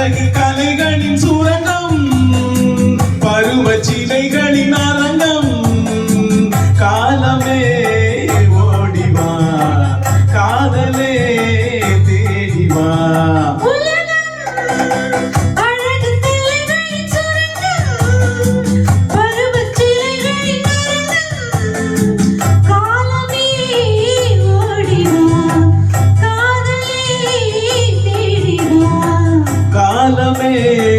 அழகு கலைகளின் சூழ் também.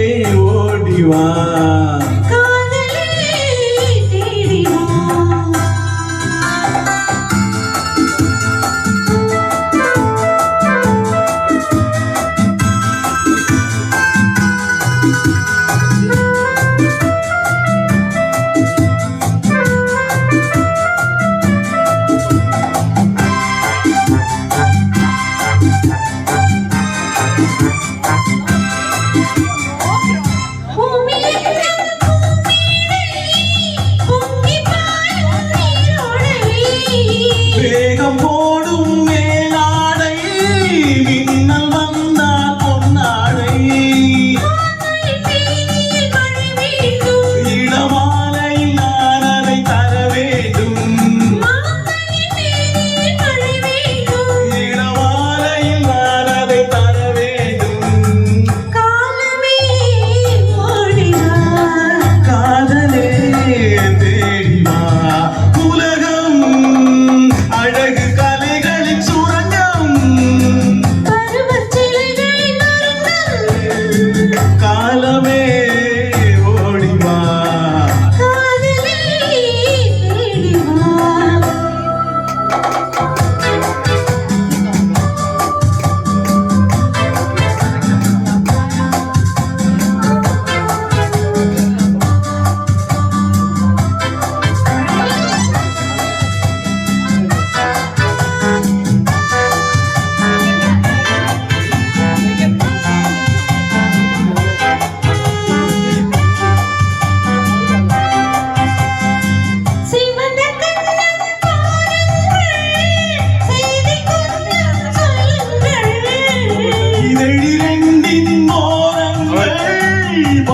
You.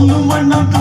ஒன்னும் வண்ணம்